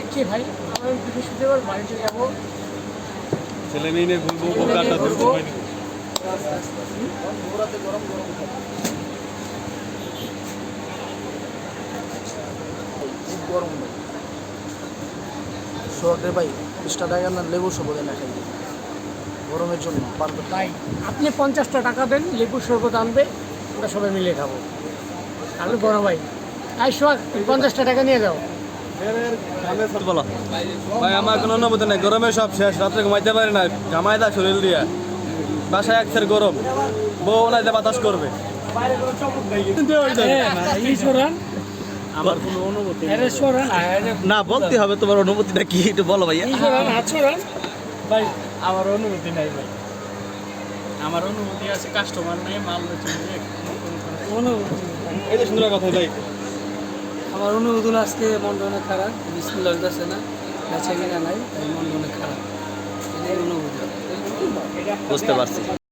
একটি ভাই। আমরা বৃহস্পতিবার বাড়িতে যাব। ছেলে মেয়ে নিয়ে ঘুরবো উপকারটা ঘুরবো। খুব গরম ভাই শহরে ভাই বিশটা টাকা না লেবু সবুজ না খাই। গরমের জন্য পারবে ভাই আপনি পঞ্চাশটা টাকা দেন লেবু শরবত আনবে আমরা সবাই মিলে খাব। আমি বড় ভাই আই সোহাগ পঞ্চাশটা টাকা নিয়ে যাও। বলো। ভাই আমার কোনো অনুমতি নেই। গরমে সব শেষ। রাত্রে ঘুমাইতে পারি না ঘামাই দা শরীর দিয়া। বাসায় একসের গরম। বউ নাই বাতাস করবে। আমার কোনো অনুমতি না বলতে হবে তোমার অনুভূতিটা কি? একটু বলো ভাইয়া। ভাই আমার অনুমতি নাই ভাই। আমার অনুমতি আছে কাস্টমার নাই মাল এই যে সুন্দর কথা ভাই। আমার অনুভূতি আজকে মনটা অনেক খারাপ বৃষ্টি লাগতেছে না, বেচা কিনা নাই, তাই মন অনেক খারাপ। এটাই অনুভূতি বুঝতে পারছি।